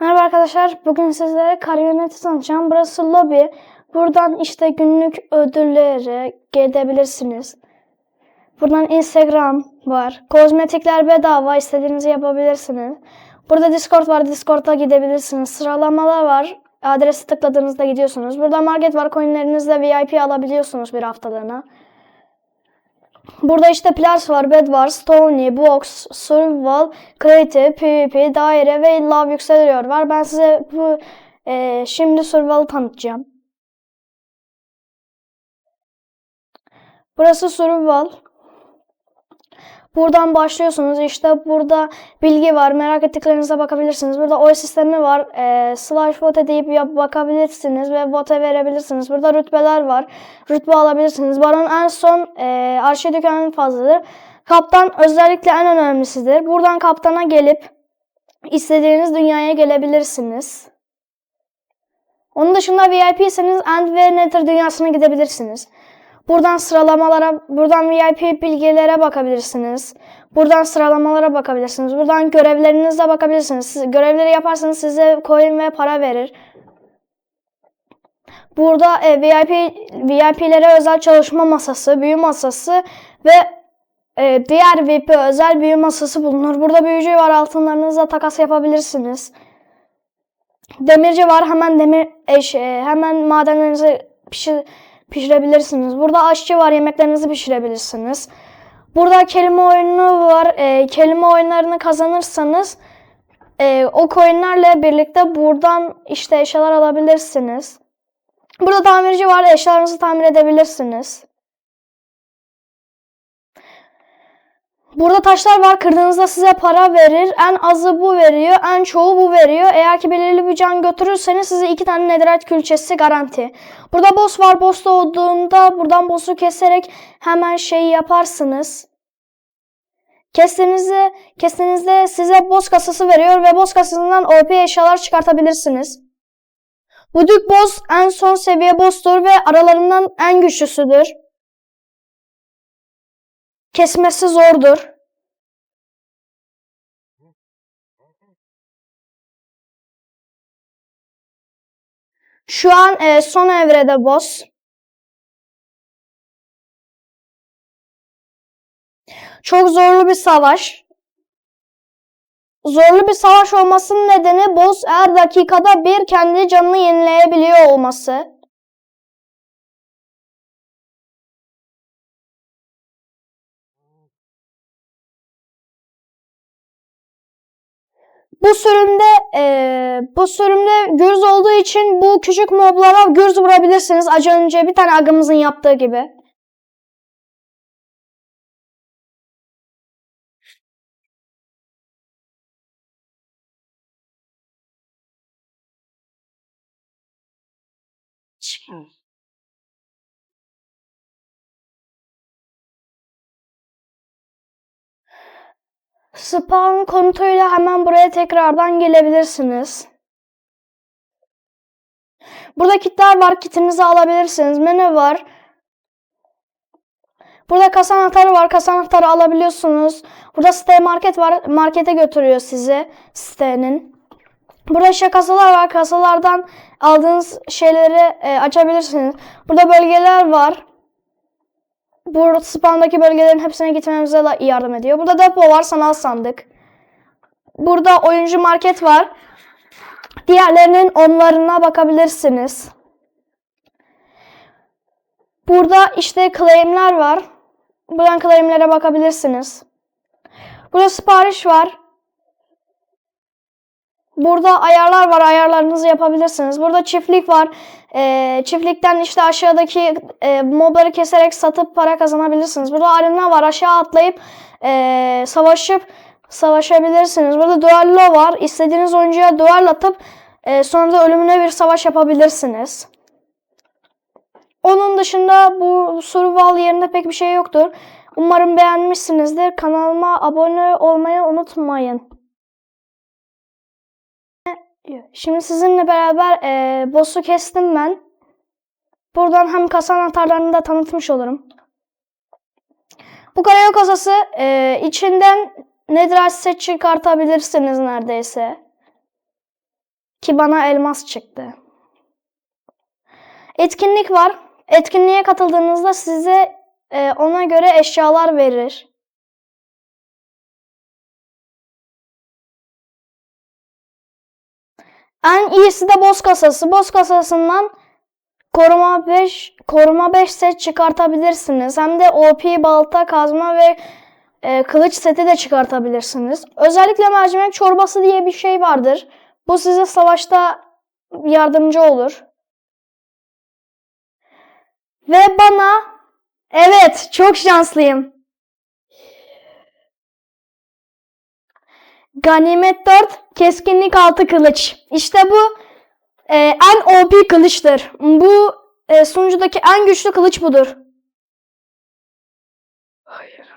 Merhaba arkadaşlar. Bugün sizlere Kariyonet'i tanıtacağım. Burası lobi. Buradan işte günlük ödülleri gidebilirsiniz. Buradan Instagram var. Kozmetikler bedava. istediğinizi yapabilirsiniz. Burada Discord var. Discord'a gidebilirsiniz. Sıralamalar var. Adresi tıkladığınızda gidiyorsunuz. Burada market var. Coinlerinizle VIP alabiliyorsunuz bir haftalığına. Burada işte Plars var, Bed var, Stony, Box, Survival, Creative, PvP, Daire ve Love yükseliyor var. Ben size bu e, şimdi Survival'ı tanıtacağım. Burası Survival. Buradan başlıyorsunuz. İşte burada bilgi var. Merak ettiklerinize bakabilirsiniz. Burada oy sistemi var. E, slash vote deyip yap bakabilirsiniz ve vote verebilirsiniz. Burada rütbeler var. Rütbe alabilirsiniz. Baron en son e, arşidük en fazladır. Kaptan özellikle en önemlisidir. Buradan kaptana gelip istediğiniz dünyaya gelebilirsiniz. Onun dışında VIP'seniz End ve Nether dünyasına gidebilirsiniz. Buradan sıralamalara, buradan VIP bilgilere bakabilirsiniz. Buradan sıralamalara bakabilirsiniz. Buradan görevlerinize bakabilirsiniz. Siz, görevleri yaparsanız size coin ve para verir. Burada e, VIP VIP'lere özel çalışma masası, büyü masası ve e, diğer VIP özel büyü masası bulunur. Burada büyücü var. Altınlarınızla takas yapabilirsiniz. Demirci var. Hemen demir eş, e, hemen madenlerinizi pişir, pişirebilirsiniz. Burada aşçı var. Yemeklerinizi pişirebilirsiniz. Burada kelime oyunu var. E, kelime oyunlarını kazanırsanız e, o coinlerle birlikte buradan işte eşyalar alabilirsiniz. Burada tamirci var. Eşyalarınızı tamir edebilirsiniz. Burada taşlar var. Kırdığınızda size para verir. En azı bu veriyor. En çoğu bu veriyor. Eğer ki belirli bir can götürürseniz size iki tane netherite külçesi garanti. Burada boss var. Boss doğduğunda buradan boss'u keserek hemen şeyi yaparsınız. Kestiğinizde, kestiğinizde size boss kasası veriyor ve boss kasasından OP eşyalar çıkartabilirsiniz. Buduk boss en son seviye boss'tur ve aralarından en güçlüsüdür. Kesmesi zordur. Şu an e, son evrede boss. Çok zorlu bir savaş. Zorlu bir savaş olmasının nedeni boss her dakikada bir kendi canını yenileyebiliyor olması. Bu sürümde eee, bu sürümde gürz olduğu için bu küçük moblara gürz vurabilirsiniz. Az önce bir tane agımızın yaptığı gibi. Spawn komutuyla hemen buraya tekrardan gelebilirsiniz. Burada kitler var. Kitinizi alabilirsiniz. Menü var. Burada kasa anahtarı var. Kasa anahtarı alabiliyorsunuz. Burada site market var. Markete götürüyor sizi sitenin. Burada işte kasalar var. Kasalardan aldığınız şeyleri e, açabilirsiniz. Burada bölgeler var. Bu spawn'daki bölgelerin hepsine gitmemize yardım ediyor. Burada depo var. Sanal sandık. Burada oyuncu market var. Diğerlerinin onlarına bakabilirsiniz. Burada işte claim'ler var. Buradan claim'lere bakabilirsiniz. Burada sipariş var. Burada ayarlar var. Ayarlarınızı yapabilirsiniz. Burada çiftlik var. Ee, çiftlikten işte aşağıdaki e, mobları keserek satıp para kazanabilirsiniz. Burada arena var. Aşağı atlayıp e, savaşıp savaşabilirsiniz. Burada duello var. İstediğiniz oyuncuya duel atıp e, sonra da ölümüne bir savaş yapabilirsiniz. Onun dışında bu survival yerinde pek bir şey yoktur. Umarım beğenmişsinizdir. Kanalıma abone olmayı unutmayın. Şimdi sizinle beraber e, boss'u kestim ben. Buradan hem kasa anahtarlarını da tanıtmış olurum. Bu karayol kasası e, içinden netherite set çıkartabilirsiniz neredeyse. Ki bana elmas çıktı. Etkinlik var. Etkinliğe katıldığınızda size e, ona göre eşyalar verir. En iyisi de boss kasası. Boss kasasından koruma 5 koruma 5 set çıkartabilirsiniz. Hem de OP balta, kazma ve e, kılıç seti de çıkartabilirsiniz. Özellikle mercimek çorbası diye bir şey vardır. Bu size savaşta yardımcı olur. Ve bana evet çok şanslıyım. Ganimet 4, keskinlik 6 kılıç. İşte bu e, en OP kılıçtır. Bu e, sunucudaki en güçlü kılıç budur. Hayır.